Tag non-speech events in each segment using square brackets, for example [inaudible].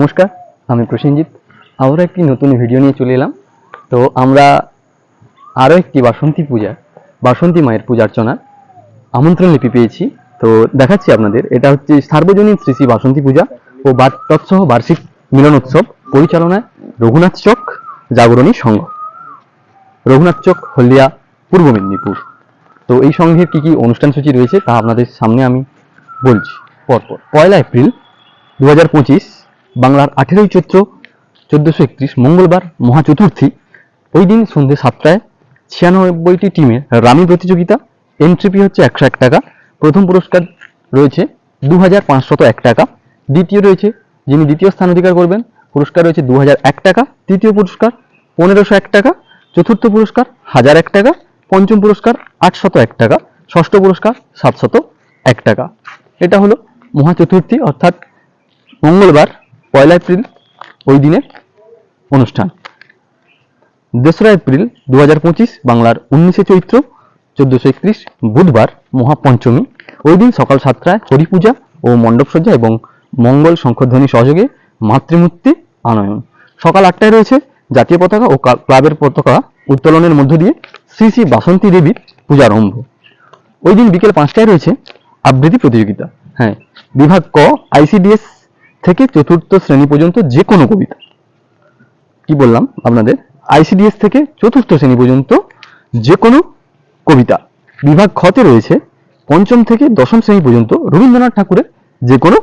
নমস্কার, আমি প্রসেনজিৎ। আবারও একটি নতুন ভিডিও নিয়ে চলে এলাম। তো আমরা আরও একটি বাসন্তী পূজা, বাসন্তী মায়ের পূজার্চনার আমন্ত্রণ লিপি পেয়েছি। তো দেখাচ্ছি আপনাদের, এটা হচ্ছে সার্বজনীন শ্রী শ্রী বাসন্তী পূজা ও তৎসহ বার্ষিক মিলন উৎসব পরিচালনায় রঘুনাথ চক জাগরণী সংঘ। রঘুনাথ চক, হলদিয়া, পূর্ব মেদিনীপুর। তো এই সংঘের কি কি অনুষ্ঠান সূচি রয়েছে তা আপনাদের সামনে আমি বলছি। পরপর, পয়লা এপ্রিল দু হাজার পঁচিশ বাংলার আঠেরোই চৈত্র চোদ্দোশো একত্রিশ মঙ্গলবার মহা চতুর্থী ওই দিন সন্ধ্যে সাতটায় ছিয়ানব্বইটি টিমের রামি প্রতিযোগিতা এন্ট্রি ফি হচ্ছে একশো এক টাকা, প্রথম পুরস্কার রয়েছে দু হাজার পাঁচশত এক টাকা, দ্বিতীয় রয়েছে যিনি দ্বিতীয় স্থান অধিকার করবেন, পুরস্কার রয়েছে দু হাজার এক টাকা, তৃতীয় পুরস্কার পনেরোশো এক টাকা, চতুর্থ পুরস্কার হাজার এক টাকা, পঞ্চম পুরস্কার আটশত এক টাকা, ষষ্ঠ পুরস্কার সাতশত এক টাকা। এটা হলো মহা চতুর্থী অর্থাৎ মঙ্গলবার পয়লা এপ্রিল, ওই দিনের অনুষ্ঠান। দোসরা এপ্রিল দু হাজার পঁচিশ, বাংলার উনিশে চৈত্র চোদ্দশো একত্রিশ, বুধবার মহাপঞ্চমী। ওই দিন সকাল সাতটায় হরিপূজা ও মণ্ডপসজ্জা এবং মঙ্গল শঙ্খধ্বনি সহযোগে মাতৃমূর্তি আনয়ন। সকাল আটটায় রয়েছে জাতীয় পতাকা ও ক্লাবের পতাকা উত্তোলনের মধ্য দিয়ে শ্রী শ্রী বাসন্তী দেবীর পূজারম্ভ ওই দিন বিকেল পাঁচটায় রয়েছে আবৃত্তি প্রতিযোগিতা। হ্যাঁ বিভাগ ক, আইসিডিএস থেকে চতুর্থ শ্রেণি পর্যন্ত যে কোনো কবিতা। কি বললাম আপনাদের? আইসিডিএস থেকে চতুর্থ শ্রেণি পর্যন্ত যে কোনো কবিতা। বিভাগ খতে রয়েছে পঞ্চম থেকে দশম শ্রেণি পর্যন্ত রবীন্দ্রনাথ ঠাকুরের যে কোনো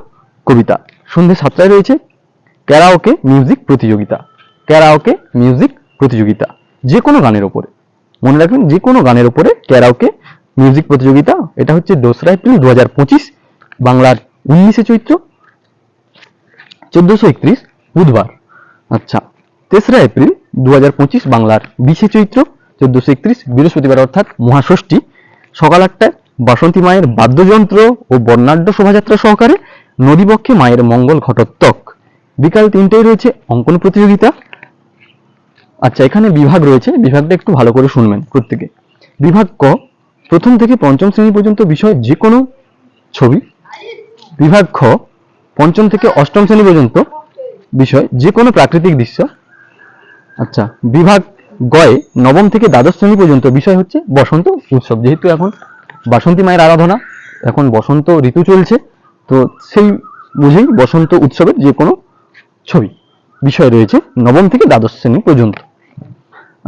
কবিতা। সন্ধ্যে সাতটায় রয়েছে ক্যারাওকে মিউজিক প্রতিযোগিতা। ক্যারাওকে মিউজিক প্রতিযোগিতা। যে কোনো গানের ওপরে। মনে রাখবেন যে কোনো গানের ওপরে ক্যারাওকে মিউজিক প্রতিযোগিতা। এটা হচ্ছে দোসরা এপ্রিল দু বাংলার উনিশে চৈত্র চোদ্দশো বুধবার। আচ্ছা তেসরা এপ্রিল দু বাংলার বিশে চৈত্র চোদ্দশো একত্রিশ বৃহস্পতিবার অর্থাৎ মহাষষ্ঠী। সকাল আটটায় বাসন্তী মায়ের বাদ্যযন্ত্র ও বর্ণাঢ্য শোভাযাত্রা সহকারে নদীপক্ষে মায়ের মঙ্গল ঘটোত্তক। বিকাল তিনটেয় রয়েছে অঙ্কন প্রতিযোগিতা। আচ্ছা এখানে বিভাগ রয়েছে, বিভাগটা একটু ভালো করে শুনবেন প্রত্যেকে। বিভাগ ক, প্রথম থেকে পঞ্চম শ্রেণি পর্যন্ত বিষয় যে কোনো ছবি। বিভাগ খ পঞ্চম থেকে অষ্টম শ্রেণি পর্যন্ত বিষয়, যে কোনো প্রাকৃতিক দৃশ্য। আচ্ছা বিভাগ গয়ে নবম থেকে দ্বাদশ শ্রেণি পর্যন্ত বিষয় হচ্ছে বসন্ত উৎসব। যেহেতু এখন বাসন্তী মায়ের আরাধনা, এখন বসন্ত ঋতু চলছে, তো সেই বুঝেই বসন্ত উৎসবের যে কোনো ছবি, বিষয় রয়েছে নবম থেকে দ্বাদশ শ্রেণি পর্যন্ত।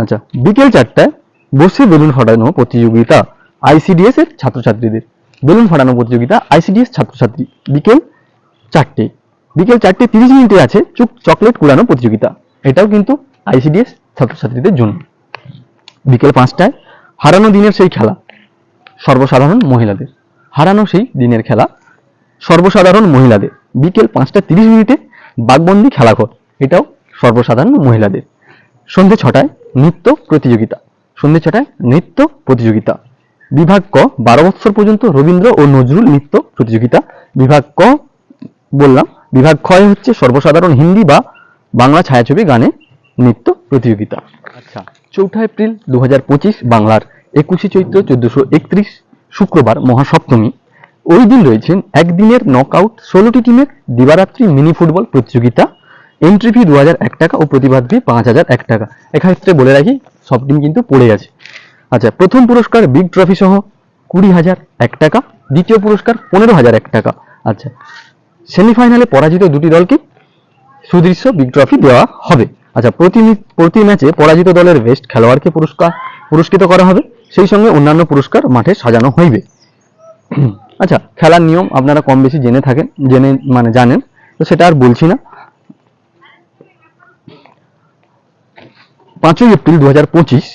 আচ্ছা বিকেল চারটায় বসে বেলুন ফাটানো প্রতিযোগিতা, আইসিডিএস এর ছাত্রছাত্রীদের। বেলুন ফাটানো প্রতিযোগিতা, আইসিডিএস ছাত্রছাত্রী। বিকেল চারটে। বিকেল চারটে তিরিশ মিনিটে আছে চুক চকলেট কুড়ানো প্রতিযোগিতা। এটাও কিন্তু আইসিডিএস ছাত্রছাত্রীদের জন্য। বিকেল পাঁচটায় হারানো দিনের সেই খেলা, সর্বসাধারণ মহিলাদের। হারানো সেই দিনের খেলা, সর্বসাধারণ মহিলাদের। বিকেল পাঁচটা তিরিশ মিনিটে বাগবন্দি খেলাঘর, এটাও সর্বসাধারণ মহিলাদের। সন্ধে ছটায় নৃত্য প্রতিযোগিতা, সন্ধে ছটায় নৃত্য প্রতিযোগিতা। বিভাগ ক, বারো বছর পর্যন্ত রবীন্দ্র ও নজরুল নৃত্য প্রতিযোগিতা। বিভাগ ক বললাম বিভাগ ক্ষয় হচ্ছে সর্বসাধারণ হিন্দি বা বাংলা ছায়াছবি গানে নৃত্য প্রতিযোগিতা। আচ্ছা। চৌঠা এপ্রিল দু হাজার পঁচিশ বাংলার একুশে চৈত্র চোদ্দশো একত্রিশ শুক্রবার মহাসপ্তমী। ওই দিন রয়েছেন একদিনের নকআউট ষোলোটি টিমের দিবারাত্রি মিনি ফুটবল প্রতিযোগিতা। এন্ট্রি ফি দু এক টাকা ও প্রতিবাদ ফি পাঁচ হাজার এক টাকা। এক্ষেত্রে বলে রাখি সব টিম কিন্তু পড়ে আছে আচ্ছা প্রথম পুরস্কার বিগ ট্রফি সহ কুড়ি হাজার এক টাকা দ্বিতীয় পুরস্কার পনেরো হাজার এক টাকা। আচ্ছা সেমিফাইনালে পরাজিত দুটি দলকে সুদৃশ্য বিগ ট্রফি দেওয়া হবে। আচ্ছা প্রতি প্রতি ম্যাচে পরাজিত দলের বেস্ট খেলোয়াড়কে পুরস্কার পুরস্কৃত করা হবে। সেই সঙ্গে অন্যান্য পুরস্কার মাঠে সাজানো হইবে। [clears throat] আচ্ছা খেলার নিয়ম আপনারা কম বেশি জেনে থাকেন, জেনে মানে জানেন, তো সেটা আর বলছি না। পাঁচই এপ্রিল দু হাজার পঁচিশ,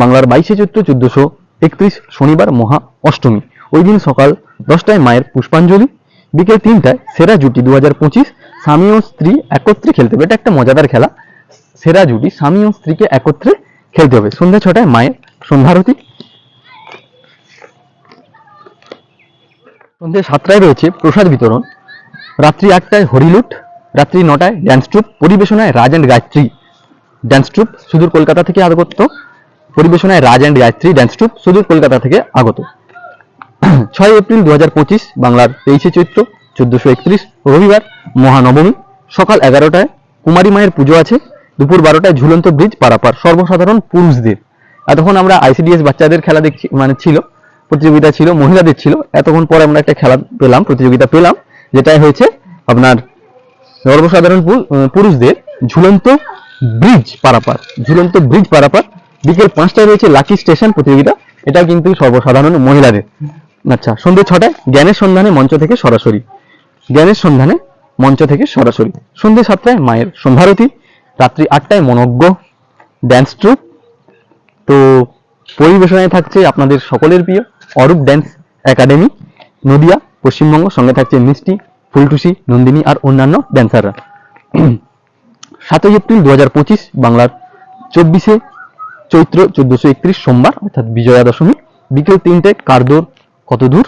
বাংলার বাইশে চৈত্র চোদ্দশো একত্রিশ শনিবার মহা অষ্টমী। ওই দিন সকাল দশটায় মায়ের পুষ্পাঞ্জলি বিকেল তিনটায় সেরা জুটি দু হাজার পঁচিশ স্বামী ও স্ত্রী একত্রে খেলতে হবে। এটা একটা মজাদার খেলা। সেরা জুটি স্বামী ও স্ত্রীকে একত্রে খেলতে হবে। সন্ধ্যা ছটায় মায়ের সন্ধ্যারতি সন্ধ্যে সাতটায় রয়েছে প্রসাদ বিতরণ। রাত্রি আটটায় হরিলুট রাত্রি নটায় dance troupe পরিবেশনায় Raj and Gayatri dance troupe সুদূর কলকাতা থেকে আগত। পরিবেশনায় Raj and Gayatri dance troupe সুদূর কলকাতা থেকে আগত। [clears throat] ছয় এপ্রিল দু বাংলার তেইশে চৈত্র চোদ্দশো একত্রিশ, রবিবার মহানবমী। সকাল এগারোটায় কুমারী মায়ের পুজো আছে। দুপুর বারোটায় ঝুলন্ত ব্রিজ পারাপার, সর্বসাধারণ পুরুষদের। এতক্ষণ আমরা আইসিডিএস বাচ্চাদের খেলা দেখছি মানে ছিল, প্রতিযোগিতা ছিল, মহিলাদের ছিল। এতক্ষণ পরে আমরা একটা খেলা পেলাম, প্রতিযোগিতা পেলাম, যেটাই হয়েছে আপনার সর্বসাধারণ পুরুষদের ঝুলন্ত ব্রিজ পারাপার। ঝুলন্ত ব্রিজ পারাপার। বিকেল পাঁচটায় রয়েছে লাকি স্টেশন প্রতিযোগিতা। এটা কিন্তু সর্বসাধারণ মহিলাদের। আচ্ছা সন্ধ্যে ছটায় জ্ঞানের সন্ধানে মঞ্চ থেকে সরাসরি। জ্ঞানের সন্ধানে মঞ্চ থেকে সরাসরি। সন্ধ্যে সাতটায় মায়ের সন্ধ্যারতি, রাত্রি আটটায় মনজ্ঞ ড্যান্স ট্রুপ তো পরিবেশনায় থাকছে আপনাদের সকলের প্রিয় অরূপ ড্যান্স একাডেমি নদিয়া, পশ্চিমবঙ্গ, সঙ্গে থাকছে মিষ্টি, ফুলটুসি, নন্দিনী আর অন্যান্য ড্যান্সাররা সাতই এপ্রিল দু হাজার পঁচিশ, বাংলার চব্বিশে চৈত্র চোদ্দশো একত্রিশ সোমবার, অর্থাৎ বিজয়া দশমী। বিকেল তিনটে কারদোর কত দূর?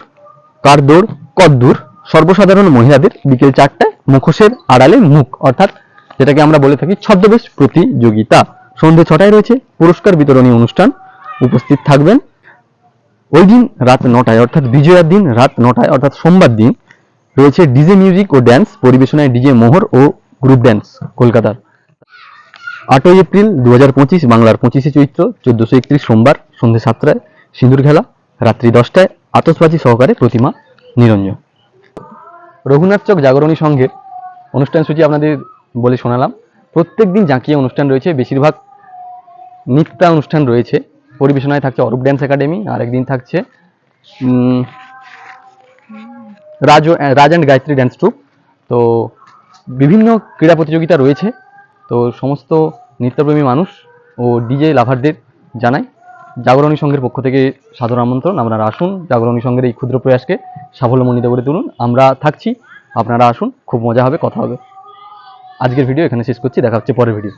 কারদোর কদ্দূর সর্বসাধারণ মহিলাদের বিকেল চারটায় মুখোশের আড়ালে মুখ, অর্থাৎ যেটাকে আমরা বলে থাকি ছদ্মবেশ প্রতিযোগিতা। সন্ধ্যে ছটায় রয়েছে পুরস্কার বিতরণী অনুষ্ঠান। উপস্থিত থাকবেন ওই দিন রাত নটায়, অর্থাৎ বিজয়ার দিন রাত নটায়, অর্থাৎ সোমবার দিন রয়েছে ডিজে মিউজিক ও ড্যান্স পরিবেশনায় ডিজে মোহর ও গ্রুপ ড্যান্স কলকাতার। আটই এপ্রিল দু পঁচিশ বাংলার পঁচিশে চৈত্র, চোদ্দশো একত্রিশ সোমবার সন্ধ্যে সাতটায় সিঁদুর খেলা রাত্রি দশটায় আতসবাজি সহকারে প্রতিমা নিরঞ্জন। রঘুনাথ চক জাগরণী সংঘের অনুষ্ঠান সূচি আপনাদের বলে শোনালাম। প্রত্যেক দিন জাঁকিয়ে অনুষ্ঠান রয়েছে, বেশিরভাগ নৃত্য অনুষ্ঠান রয়েছে। পরিবেশনায় থাকছে অরূপ ড্যান্স একাডেমি আর একদিন থাকছে Raj Raj and Gayatri dance troupe তো বিভিন্ন ক্রীড়া প্রতিযোগিতা রয়েছে। তো সমস্ত নৃত্যপ্রেমী মানুষ ও ডিজে লাভারদের জানাই। জাগরণী সংঘের পক্ষ থেকে সাধারণ আমন্ত্রণ। আপনারা আসুন, জাগরণী সংঘের এই ক্ষুদ্র প্রয়াসকে সাফল্যমণ্ডিত করে তুলুন। আমরা থাকছি, আপনারা আসুন, খুব মজা হবে, কথা হবে। আজকের ভিডিও এখানে শেষ করছি, দেখা হচ্ছে পরের ভিডিও।